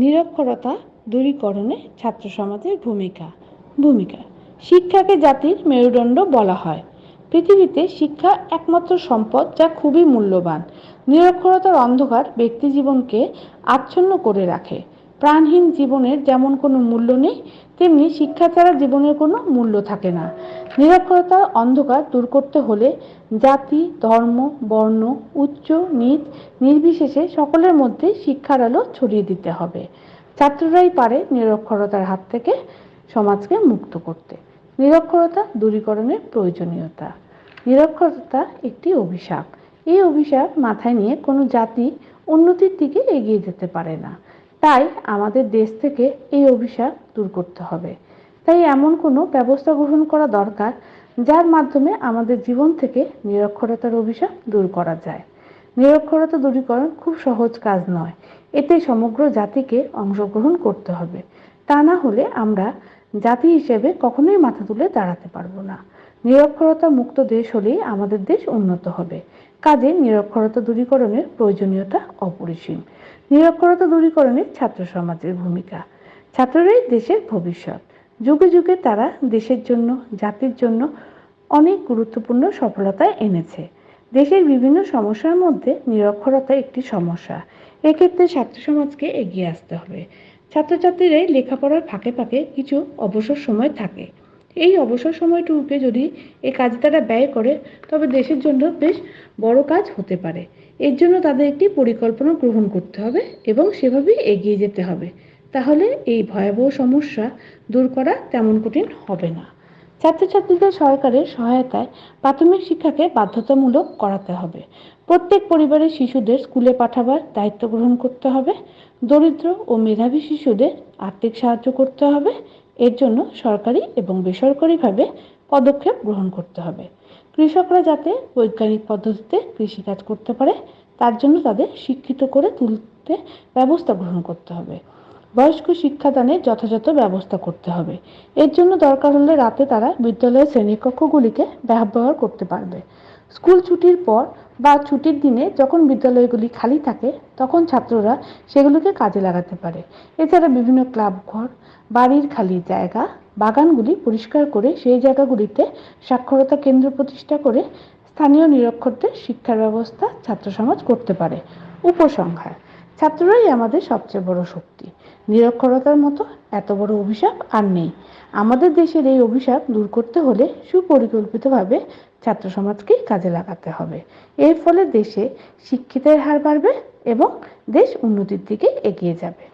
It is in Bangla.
নিরক্ষরতা দূরীকরণে ছাত্র সমাজের ভূমিকা। ভূমিকা। শিক্ষাকে জাতির মেরুদণ্ড বলা হয়। পৃথিবীতে শিক্ষা একমাত্র সম্পদ যা খুবই মূল্যবান। নিরক্ষরতার অন্ধকার ব্যক্তি জীবনকে আচ্ছন্ন করে রাখে। প্রাণহীন জীবনের যেমন কোনো মূল্য নেই, তেমনি শিক্ষা ছাড়া জীবনের কোনো মূল্য থাকে না। নিরক্ষরতার অন্ধকার দূর করতে হলে জাতি, ধর্ম, বর্ণ, উচ্চ, নিচ, নির্বিশেষে সকলের মধ্যে শিক্ষার আলো ছড়িয়ে দিতে হবে। ছাত্ররাই পারে নিরক্ষরতার হাত থেকে সমাজকে মুক্ত করতে। নিরক্ষরতা দূরীকরণের প্রয়োজনীয়তা। নিরক্ষরতা একটি অভিশাপ। এই অভিশাপ মাথায় নিয়ে কোনো জাতি উন্নতির দিকে এগিয়ে যেতে পারে না। তাই আমাদের দেশ থেকে এই অভিশাপ দূর করতে হবে। তাই এমন কোনো ব্যবস্থা গ্রহণ করা দরকার যার মাধ্যমে আমাদের জীবন থেকে নিরক্ষরতার অভিশাপ দূর করা যায়। নিরক্ষরতা দূরীকরণ খুব সহজ কাজ নয়। এতে সমগ্র জাতিকে অংশগ্রহণ করতে হবে। তা না হলে আমরা জাতি হিসেবে কখনোই মাথা তুলে দাঁড়াতে পারব না। নিরক্ষরতা মুক্ত দেশ হলেই আমাদের দেশ উন্নত হবে। কাজে নিরক্ষরতা দূরীকরণের প্রয়োজনীয়তা অপরিসীম। নিরক্ষরতা দূরীকরণে ছাত্র সমাজের ভূমিকা। ছাত্ররাই দেশের ভবিষ্যৎ। যুগে যুগে তারা দেশের জন্য, জাতির জন্য অনেক গুরুত্বপূর্ণ সফলতা এনেছে। দেশের বিভিন্ন সমস্যার মধ্যে নিরক্ষরতা একটি সমস্যা। এক্ষেত্রে ছাত্র সমাজকে এগিয়ে আসতে হবে। ছাত্রছাত্রীরাই লেখাপড়ার ফাঁকে ফাঁকে কিছু অবসর সময় থাকে। এই অবসর সময়টুকুকে যদি এই কাজে তারা ব্যয় করে, তবে দেশের জন্য বেশ বড় কাজ হতে পারে। এর জন্য তাদের একটি পরিকল্পনা গ্রহণ করতে হবে এবং সেভাবেই এগিয়ে যেতে হবে। তাহলে এই ভয়াবহ সমস্যা দূর করা তেমন কঠিন হবে না। ছাত্রছাত্রীদের সরকারের সহায়তায় প্রাথমিক শিক্ষাকে বাধ্যতামূলক করাতে হবে। প্রত্যেক পরিবারের শিশুদের স্কুলে পাঠাবার দায়িত্ব গ্রহণ করতে হবে। দরিদ্র ও মেধাবী শিশুদের আর্থিক সাহায্য করতে হবে। এর জন্য সরকারি এবং বেসরকারিভাবে পদক্ষেপ গ্রহণ করতে হবে। কৃষকরা যাতে বৈজ্ঞানিক পদ্ধতিতে কৃষিকাজ করতে পারে, তার জন্য তাদের শিক্ষিত করে তুলতে ব্যবস্থা গ্রহণ করতে হবে। বয়স্ক শিক্ষাদানের যথাযথ ব্যবস্থা করতে হবে। এর জন্য দরকার হলে রাতে তারা বিদ্যালয়ের শ্রেণীকক্ষগুলিকে ব্যবহার করতে পারবে। স্কুল ছুটির পর বা ছুটির দিনে যখন বিদ্যালয়গুলি খালি থাকে, তখন ছাত্ররা সেগুলোকে কাজে লাগাতে পারে। এছাড়া বিভিন্ন ক্লাব ঘর, বাড়ির খালি জায়গা, বাগানগুলি পরিষ্কার করে সেই জায়গাগুলিতে সাক্ষরতা কেন্দ্র প্রতিষ্ঠা করে স্থানীয় নিরক্ষরদের শিক্ষার ব্যবস্থা ছাত্র সমাজ করতে পারে। উপসংহার, ছাত্ররাই আমাদের সবচেয়ে বড় শক্তি। নিরক্ষরতার মতো এত বড় অভিশাপ আর নেই। আমাদের দেশের এই অভিশাপ দূর করতে হলে সুপরিকল্পিতভাবে ছাত্র সমাজকেই কাজে লাগাতে হবে। এর ফলে দেশে শিক্ষিতের হার বাড়বে এবং দেশ উন্নতির দিকে এগিয়ে যাবে।